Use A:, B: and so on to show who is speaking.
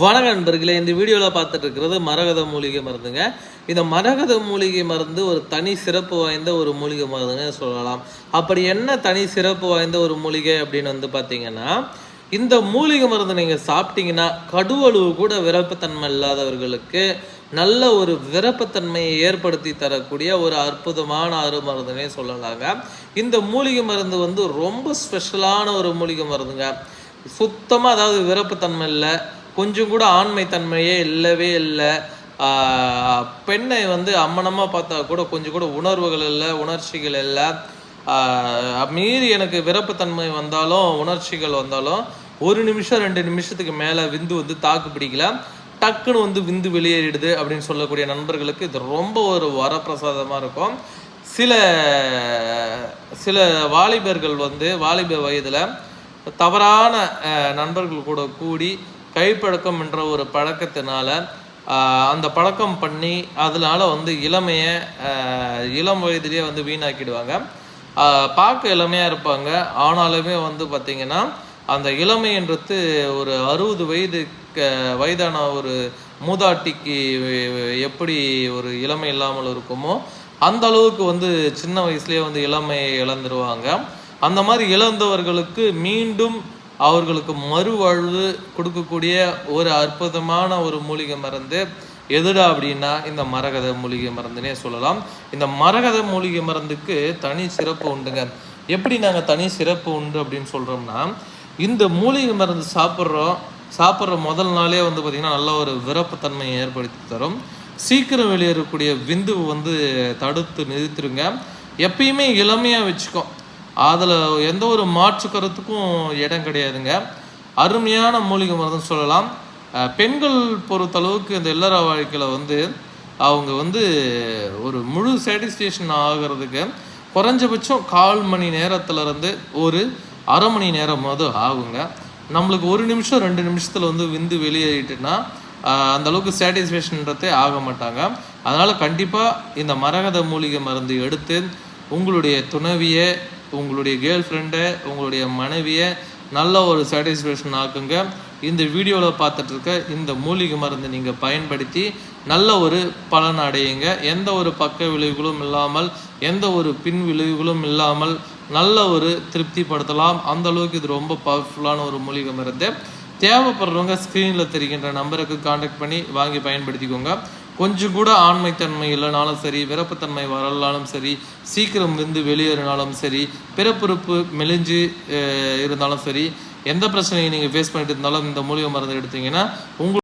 A: வணக்க நண்பர்களே இந்த வீடியோவில் பார்த்துட்டு இருக்கிறது மரகத மூலிகை மருந்துங்க. இந்த மரகத மூலிகை மருந்து ஒரு தனி சிறப்பு வாய்ந்த ஒரு மூலிகை மருந்துங்க சொல்லலாம். அப்படி என்ன தனி சிறப்பு வாய்ந்த ஒரு மூலிகை அப்படின்னு வந்து பார்த்தீங்கன்னா இந்த மூலிகை மருந்து நீங்கள் சாப்பிட்டீங்கன்னா கடுவழுவு கூட விரப்பத்தன்மை இல்லாதவர்களுக்கு நல்ல ஒரு விரப்பத்தன்மையை ஏற்படுத்தி தரக்கூடிய ஒரு அற்புதமான அருமருந்துனே சொல்லலாங்க. இந்த மூலிகை மருந்து வந்து ரொம்ப ஸ்பெஷலான ஒரு மூலிகை மருந்துங்க. சுத்தமாக அதாவது விரப்புத்தன்மை இல்லை கொஞ்சம் கூட ஆண்மைத்தன்மையே இல்லவே இல்லை. பெண்ணை வந்து அம்மனமாக பார்த்தா கூட கொஞ்சம் கூட உணர்வுகள் இல்லை உணர்ச்சிகள் இல்லை. மீறி எனக்கு விரப்புத்தன்மை வந்தாலும் உணர்ச்சிகள் வந்தாலும் ஒரு நிமிஷம் ரெண்டு நிமிஷத்துக்கு மேலே விந்து வந்து தாக்கு பிடிக்கல. டக்குன்னு வந்து விந்து வெளியேறிடுது அப்படின்னு சொல்லக்கூடிய நண்பர்களுக்கு இது ரொம்ப ஒரு வரப்பிரசாதமாக இருக்கும். சில சில வாலிபர்கள் வந்து வாலிப வயதில் தவறான நண்பர்கள் கூட கூடி கைப்பழக்கம் என்ற ஒரு பழக்கத்தினால அந்த பழக்கம் பண்ணி அதனால வந்து இளமையை இளம் வயதிலேயே வந்து வீணாக்கிடுவாங்க. பார்க்க இளமையாக இருப்பாங்க. ஆனாலுமே வந்து பார்த்திங்கன்னா அந்த இளமைன்றது ஒரு அறுபது வயது வயதான ஒரு மூதாட்டிக்கு எப்படி ஒரு இளமை இல்லாமல் இருக்குமோ அந்த அளவுக்கு வந்து சின்ன வயசுலேயே வந்து இளமையை இழந்துருவாங்க. அந்த மாதிரி இழந்தவர்களுக்கு மீண்டும் அவர்களுக்கு மறுவாழ்வு கொடுக்கக்கூடிய ஒரு அற்புதமான ஒரு மூலிகை மருந்து எதுடா அப்படின்னா இந்த மரகத மூலிகை மருந்துனே சொல்லலாம். இந்த மரகத மூலிகை மருந்துக்கு தனி சிறப்பு உண்டுங்க. எப்படி நாங்கள் தனி சிறப்பு உண்டு அப்படின்னு சொல்கிறோம்னா இந்த மூலிகை மருந்து சாப்பிட்றோம் சாப்பிட்ற முதல் நாளே வந்து பார்த்திங்கன்னா நல்ல ஒரு விரப்புத்தன்மையை ஏற்படுத்தி தரும். சீக்கிரம் வெளியேறக்கூடிய விந்து வந்து தடுத்து நிறுத்திடுங்க எப்பயுமே இளமையாக வச்சுக்கோ. அதில் எந்த ஒரு மாற்று கருத்துக்கும் இடம் கிடையாதுங்க. அருமையான மூலிகை மருந்துன்னு சொல்லலாம். பெண்கள் பொறுத்தளவுக்கு இந்த இல்லற வாழ்க்கையில் வந்து அவங்க வந்து ஒரு முழு சாட்டிஸ்ஃபேக்ஷன் ஆகிறதுக்கு குறைஞ்சபட்சம் கால் மணி நேரத்துலேருந்து ஒரு அரை மணி நேரமாவது ஆகுங்க. நம்மளுக்கு ஒரு நிமிஷம் ரெண்டு நிமிஷத்தில் வந்து விந்து வெளியேறிட்டுனா அந்த அளவுக்கு சாட்டிஸ்ஃபேக்ஷன்றதே ஆக மாட்டாங்க. அதனால் கண்டிப்பாக இந்த மரகத மூலிகை மருந்து எடுத்து உங்களுடைய துணவியை உங்களுடைய கேர்ள் ஃப்ரெண்டை உங்களுடைய மனைவியை நல்ல ஒரு சாட்டிஸ்ஃபேக்ஷன் ஆக்குங்க. இந்த வீடியோவில் பார்த்துட்டு இருக்க இந்த மூலிகை மருந்து நீங்கள் பயன்படுத்தி நல்ல ஒரு பலன் அடையுங்க. எந்த ஒரு பக்க விளைவுகளும் இல்லாமல் எந்த ஒரு பின் விளைவுகளும் இல்லாமல் நல்ல ஒரு திருப்திப்படுத்தலாம். அந்த அளவுக்கு இது ரொம்ப பவர்ஃபுல்லான ஒரு மூலிகை மருந்து. தேவைப்படுறவங்க ஸ்க்ரீனில் தெரிகின்ற நம்பருக்கு காண்டாக்ட் பண்ணி வாங்கி பயன்படுத்திக்கோங்க. கொஞ்சம் கூட ஆண்மைத்தன்மை இல்லைனாலும் சரி விரப்புத்தன்மை வரலாலும் சரி சீக்கிரம் விந்து வெளியேறினாலும் சரி பிறப்புறுப்பு மெலிஞ்சு இருந்தாலும் சரி எந்த பிரச்சனையை நீங்கள் ஃபேஸ் பண்ணிட்டு இருந்தாலும் இந்த மூலிகை மருந்து எடுத்தீங்கன்னா உங்கள்